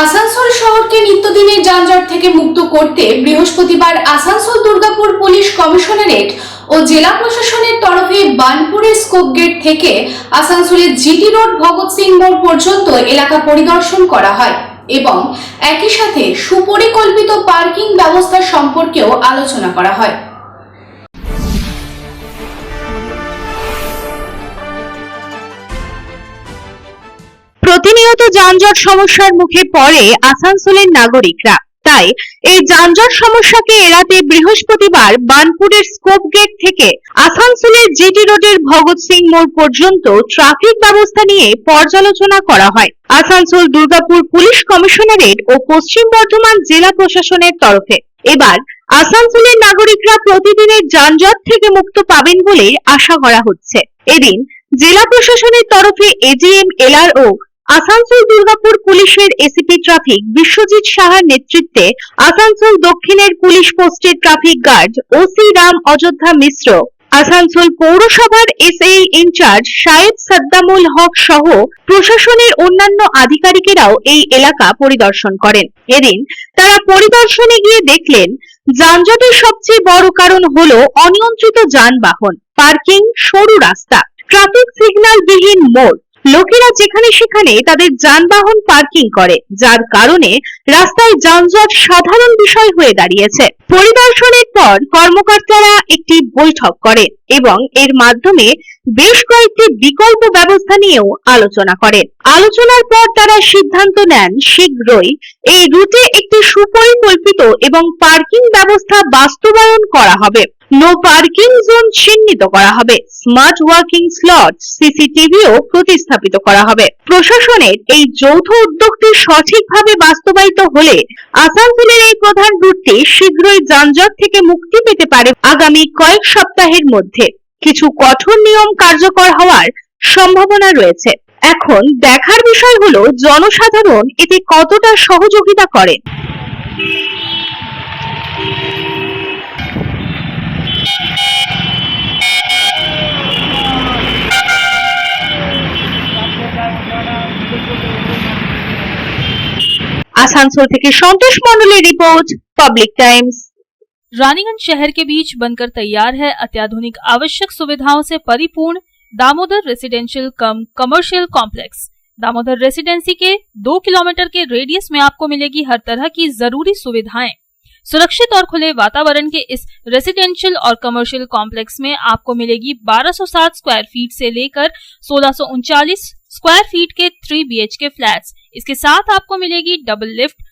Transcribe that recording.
আসানসোল শহরকে নিত্যদিনের যানজট থেকে মুক্ত করতে বৃহস্পতিবার আসানসোল দুর্গাপুর পুলিশ কমিশনারেট ও জেলা প্রশাসনের তরফে বানপুরের স্কোপ গেট থেকে আসানসোলের জিটি রোড ভগৎ সিং মোড় পর্যন্ত এলাকা পরিদর্শন করা হয় এবং একই সাথে সুপরিকল্পিত পার্কিং ব্যবস্থা সম্পর্কেও আলোচনা করা হয়। প্রতিনিয়ত যানজট সমস্যার মুখে পড়ে আসানসোলের নাগরিকরা। তাই এই যানজট সমস্যাকে এড়াতে বৃহস্পতিবার বানপুরের স্কোপ গেট থেকে আসানসোলের জিটি রোডের ভগৎ সিং মোড় পর্যন্ত ট্রাফিক ব্যবস্থা নিয়ে পর্যালোচনা করা হয়। আসানসোল দুর্গাপুর পুলিশ কমিশনারেট ও পশ্চিম বর্ধমান জেলা প্রশাসনের তরফে। এবার আসানসোলের নাগরিকরা প্রতিদিনের যানজট থেকে মুক্ত পাবেন বলে আশা করা হচ্ছে। এদিন জেলা প্রশাসনের তরফে এজিএম এলআরও আসানসোল দুর্গাপুর পুলিশের এসিপি ট্রাফিক বিশ্বজিৎ সাহার নেতৃত্বে আসানসোল দক্ষিণের পুলিশ পোস্টের traffic guard OC Ram Ayodhya Mishra. Asansol পৌরসভার এসএই ইনচার্জ সাহেব সাদ্দামুল হক সহ প্রশাসনের অন্যান্য আধিকারিকেরাও এই এলাকা পরিদর্শন করেন। এদিন তারা পরিদর্শনে গিয়ে দেখলেন, যানজটের সবচেয়ে বড় কারণ হলো অনিয়ন্ত্রিত যানবাহন, পার্কিং, সরু রাস্তা ট্রাফিক সিগন্যাল বিহীন মোড় লোকেরা যেখানে সেখানে তাদের যানবাহন পার্কিং করে, যার কারণে রাস্তায় যানজট সাধারণ বিষয় হয়ে দাঁড়িয়েছে। পরিদর্শনের পর কর্মকর্তারা একটি বৈঠক করে এবং এর মাধ্যমে বেশ কয়েকটি বিকল্প ব্যবস্থা নিয়েও আলোচনা করেন। আলোচনার পর তারা সিদ্ধান্ত নেন, শীঘ্রই এই রুটে একটি সুপরিকল্পিত এবং পার্কিং ব্যবস্থা বাস্তবায়ন করা হবে। নো পার্কিং জোন চিহ্নিত করা হবে। স্মার্ট ওয়ার্কিং স্লট, সিসিটিভিও প্রতিস্থাপিত করা হবে। প্রশাসনের এই যৌথ উদ্যোগটি সঠিকভাবে বাস্তবায়িত হলে আসানসোলের এই প্রধান রুটটি শীঘ্রই যানজট থেকে মুক্তি পেতে পারে আগামী কয়েক সপ্তাহের মধ্যে। কিছু কঠোর নিয়ম কার্যকর হওয়ার সম্ভাবনা রয়েছে। এখন দেখার বিষয় হলো, জনসাধারণ এতে কতটা সহযোগিতা করে? আসানসোল থেকে সন্তোষ মন্ডলের রিপোর্ট, পাবলিক টাইমস। रानीगंज शहर के बीच बनकर तैयार है अत्याधुनिक आवश्यक सुविधाओं से परिपूर्ण Damodar residential cum commercial complex Damodar residency के दो किलोमीटर के रेडियस में आपको मिलेगी हर तरह की ज़रूरी सुविधाएँ। सुरक्षित और खुले वातावरण के इस रेसिडेंशियल और कमर्शियल कॉम्प्लेक्स में आपको मिलेगी 1260 स्क्वायर फीट से लेकर सोलह स्क्वायर फीट के थ्री बी के फ्लैट्स इसके साथ आपको मिलेगी double lift